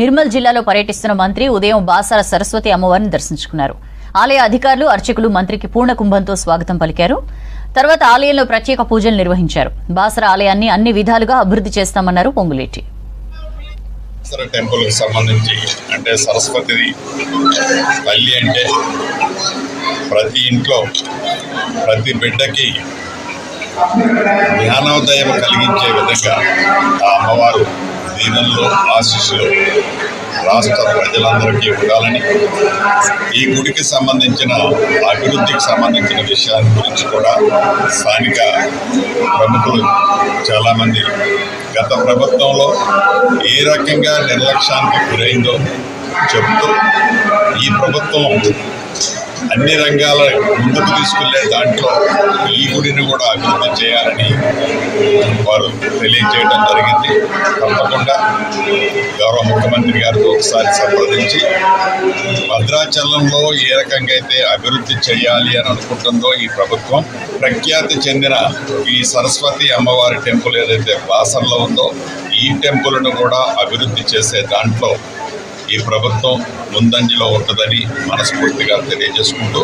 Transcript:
నిర్మల్ జిల్లాలో పర్యటిస్తున్న మంత్రి ఉదయం బాసాల సరస్వతి అమ్మవారిని దర్శించుకున్నారు. ఆలయ అధికారులు అర్చకులు మంత్రికి పూర్ణ కుంభంతో స్వాగతం పలికారు. తర్వాత ఆలయంలో ప్రత్యేక పూజలు నిర్వహించారు. బాసర ఆలయాన్ని అన్ని విధాలుగా అభివృద్ధి చేస్తామన్నారు పొంగులేటి. టెంపుల్ సంబంధించి అంటే సరస్వతి తల్లి అంటే ప్రతి ఇంట్లో ప్రతి బిడ్డకి జ్ఞానోదయం కలిగించే విధంగా ఆ అమ్మవారు దీనంలో ఆశీస్సులు రాష్ట్ర ప్రజలందరికీ ఉండాలని ఈ గుడికి సంబంధించిన అభివృద్ధికి సంబంధించిన విషయాల గురించి కూడా స్థానిక ప్రముఖులు చాలామంది గత ప్రభుత్వంలో ఏ రకంగా నిర్లక్ష్యానికి గురైందో చెబుతూ ఈ ప్రభుత్వం అన్ని రంగాల ముందుకు తీసుకెళ్ళే దాంట్లో ఈ గుడిని కూడా అభివృద్ధి చేయాలని వారు తెలియజేయడం జరిగింది. తప్పకుండా గౌరవ ముఖ్యమంత్రి గారితో ఒకసారి సంప్రదించి భద్రాచలంలో ఏ రకంగా అయితే అభివృద్ధి చేయాలి అని అనుకుంటుందో ఈ ప్రభుత్వం ప్రఖ్యాతి చెందిన ఈ సరస్వతి అమ్మవారి టెంపుల్ ఏదైతే బాసర్లో ఉందో ఈ టెంపుల్ను కూడా అభివృద్ధి చేసే దాంట్లో ఈ ప్రభుత్వం ముందంజలో ఉంటుందని మనస్ఫూర్తిగా తెలియజేసుకుంటూ